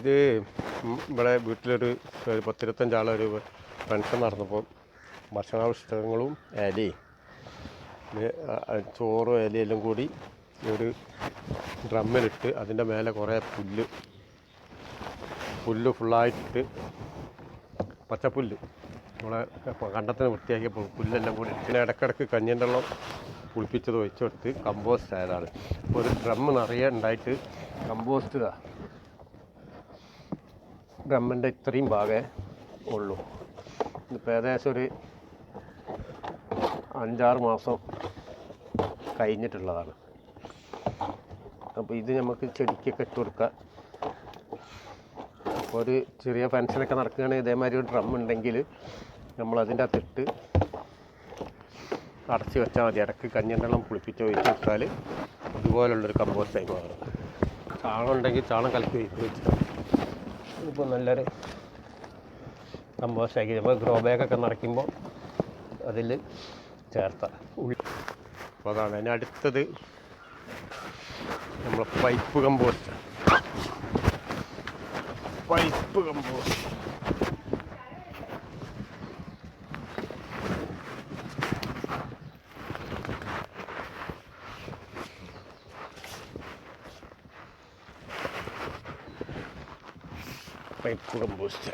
ഇത് ഇവിടെ വീട്ടിലൊരു ഒരു പത്തിരുപത്തഞ്ചാളൊരു ഫംഗ്ഷൻ നടന്നപ്പോൾ ഭക്ഷണാവശിഷ്ടങ്ങളും ഇലയും ചോറും ഇലയെല്ലാം കൂടി ഒരു ഡ്രമ്മിലിട്ട് അതിന്റെ മേലെ കുറേ പുല്ല് പുല്ല് ഫുള്ളായിട്ടിട്ട് പച്ചപ്പുല്ല്. നമ്മളെ കണ്ടത്തിന് വൃത്തിയാക്കിയപ്പോൾ പുല്ലെല്ലാം കൂടി പിന്നെ ഇടയ്ക്കിടയ്ക്ക് കഞ്ഞിന്റെ വെള്ളം കുളിപ്പിച്ചത് ഒഴിച്ചെടുത്ത് കമ്പോസ്റ്റ് ആയതാണ്. ഒരു ഡ്രം നിറയെ ഉണ്ടായിട്ട് കമ്പോസ്റ്റ് ഇതാ ഡ്രമ്മിന്റെ ഇത്രയും ഭാഗമേ ഉള്ളൂ. ഇതിപ്പോൾ ഏകദേശം ഒരു അഞ്ചാറ് മാസം കഴിഞ്ഞിട്ടുള്ളതാണ്. അപ്പോൾ ഇത് നമുക്ക് ചെടിക്കൊക്കെ ഇട്ട് കൊടുക്കാം. അപ്പോൾ ഒരു ചെറിയ ഫങ്ഷനൊക്കെ നടക്കുകയാണെങ്കിൽ ഇതേമാതിരി ഒരു ഡ്രം ഉണ്ടെങ്കിൽ നമ്മൾ അതിന്റെ അകത്തിട്ട് അടച്ച് വെച്ചാൽ മതി. ഇടയ്ക്ക് കഞ്ഞെണ്ണം കുളിപ്പിച്ച് ഒഴിച്ച് വെച്ചാൽ ഇതുപോലുള്ളൊരു കമ്പോസ്റ്റായി മാറും. ചാണം ഉണ്ടെങ്കിൽ ചാണം കലക്കി ഒഴിച്ച് വെച്ചാൽ ഇപ്പോൾ നല്ലൊരു കമ്പോസ്റ്റാക്കി അപ്പോൾ ഗ്രോ ബാഗൊക്കെ നിറയ്ക്കുമ്പോൾ അതിൽ ചേർത്ത. അപ്പോൾ അതാണ്. അതിന് അടുത്തത് നമ്മൾ pipe compost. Pipe compost. Pipe compost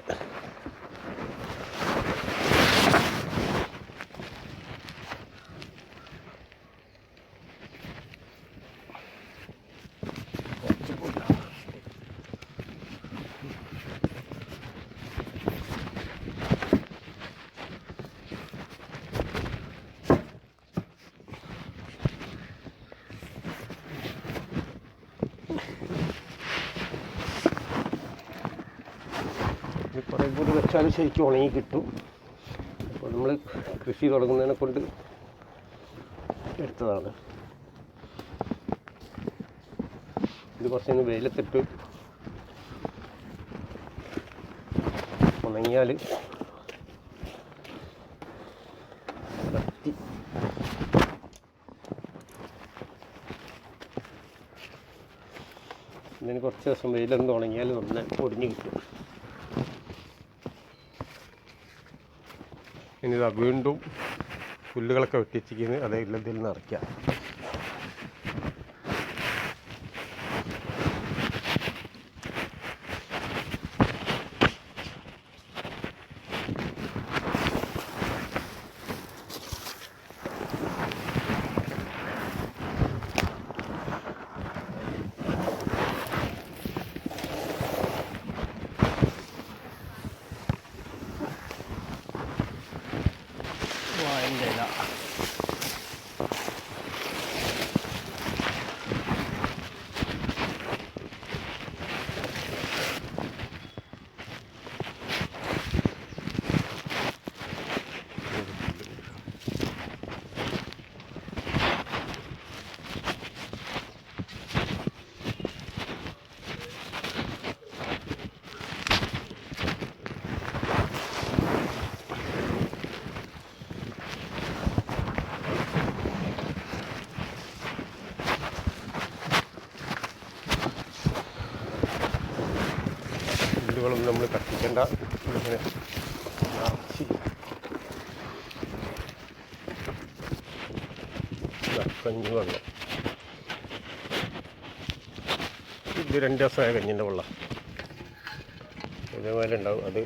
ഇത് കുറേ കൂടി വെച്ചാൽ ശരിക്കും ഉണങ്ങി കിട്ടും. അപ്പോൾ നമ്മൾ കൃഷി തുടങ്ങുന്നതിനെ കൊണ്ട് എടുത്തതാണ്. ഇത് കുറച്ചൊന്ന് വെയിലത്തിട്ട് ഉണങ്ങിയാൽ ഇതിന് കുറച്ച് ദിവസം വെയിലൊന്ന് ഉണങ്ങിയാൽ ഒന്ന് പൊടിഞ്ഞ് കിട്ടും. ഇനി ഇതാ വീണ്ടും പുല്ലുകളൊക്കെ വെട്ടിച്ചിരിക്കുന്നത് അതേ ഇല്ലതിൽ まあいいな。പുല്ലുകളൊന്നും നമ്മൾ കത്തിക്കേണ്ട. ഇങ്ങനെ കഞ്ഞി വെള്ളം. ഇത് രണ്ട് ദിവസമായ കഞ്ഞിന്റെ വെള്ളം. ഇതേപോലെ ഉണ്ടാവും. അത്